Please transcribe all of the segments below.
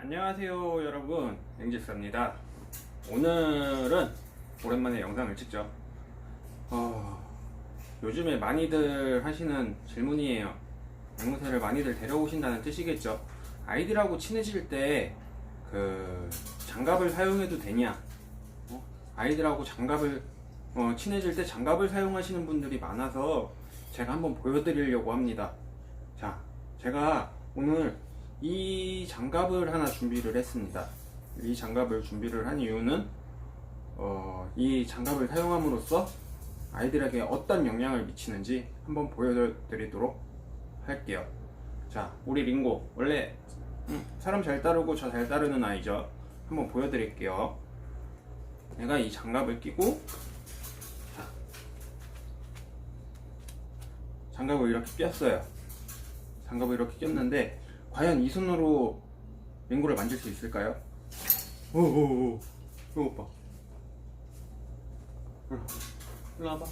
안녕하세요 여러분. 앵지스입니다. 오늘은 오랜만에 영상을 찍죠. 어, 요즘에 많이들 하시는 질문이에요. 앵무새를 많이들 데려오신다는 뜻이겠죠. 아이들하고 친해질 때 그 장갑을 사용해도 되냐? 어? 아이들하고 장갑을 어, 친해질 때 장갑을 사용하시는 분들이 많아서 제가 한번 보여드리려고 합니다. 자 제가 오늘 이 장갑을 하나 준비를 했습니다. 이 장갑을 준비를 한 이유는 어, 이 장갑을 사용함으로써 아이들에게 어떤 영향을 미치는지 한번 보여드리도록 할게요. 자, 우리 링고 원래 음, 사람 잘 따르고 저 잘 따르는 아이죠. 한번 보여드릴게요. 내가 이 장갑을 끼고 자, 장갑을 이렇게 꼈어요. 장갑을 이렇게 꼈는데 과연 이 손으로 맹구를 만질 수 있을까요? 오오오. 이거 봐. 일로 일로 와봐.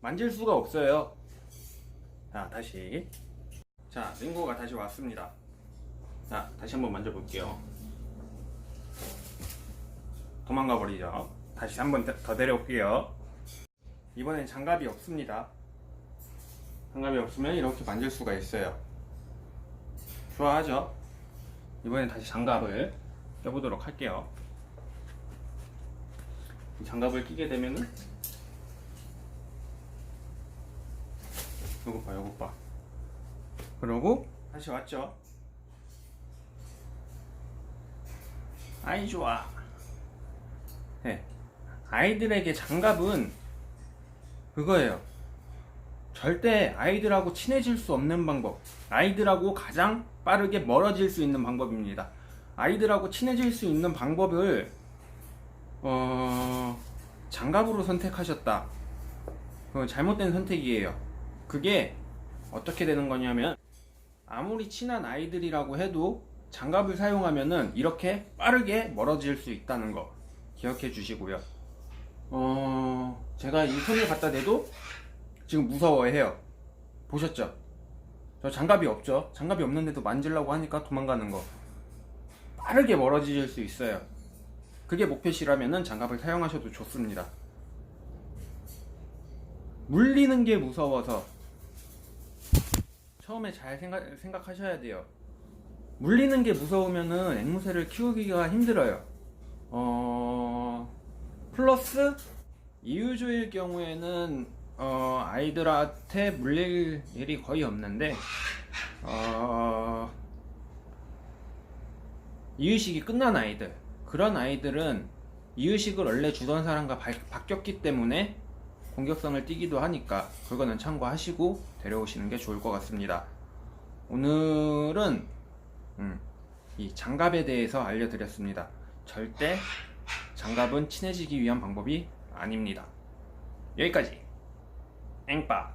만질 수가 없어요. 자 다시. 자 맹구가 다시 왔습니다. 자 다시 한번 만져볼게요. 도망가 버리죠. 다시 한번더 내려올게요. 이번엔 장갑이 없습니다. 장갑이 없으면 이렇게 만질 수가 있어요. 좋아하죠? 이번엔 다시 장갑을 껴보도록 할게요. 이 장갑을 끼게 되면은 요거 봐, 요거 봐. 그러고 다시 왔죠. 아이 좋아. 네. 아이들에게 장갑은 그거예요. 절대 아이들하고 친해질 수 없는 방법. 아이들하고 가장 빠르게 멀어질 수 있는 방법입니다. 아이들하고 친해질 수 있는 방법을 어, 장갑으로 선택하셨다. 그건 잘못된 선택이에요. 그게 어떻게 되는 거냐면 아무리 친한 아이들이라고 해도 장갑을 사용하면은 이렇게 빠르게 멀어질 수 있다는 거. 기억해 주시고요. 어, 제가 이 손을 갖다 대도 지금 무서워해요. 보셨죠? 저 장갑이 없죠? 장갑이 없는데도 만지려고 하니까 도망가는 거. 빠르게 멀어질 수 있어요. 그게 목표시라면은 장갑을 사용하셔도 좋습니다. 물리는 게 무서워서 처음에 잘 생각, 생각하셔야 돼요. 물리는 게 무서우면은 앵무새를 키우기가 힘들어요. 어, 플러스 이유주일 경우에는 어, 아이들한테 물릴 일이 거의 없는데 어, 이유식이 끝난 아이들 그런 아이들은 이유식을 원래 주던 사람과 바, 바뀌었기 때문에 공격성을 띠기도 하니까 그거는 참고하시고 데려오시는 게 좋을 것 같습니다. 오늘은 음, 이 장갑에 대해서 알려드렸습니다. 절대 장갑은 친해지기 위한 방법이 아닙니다. 여기까지 앵빠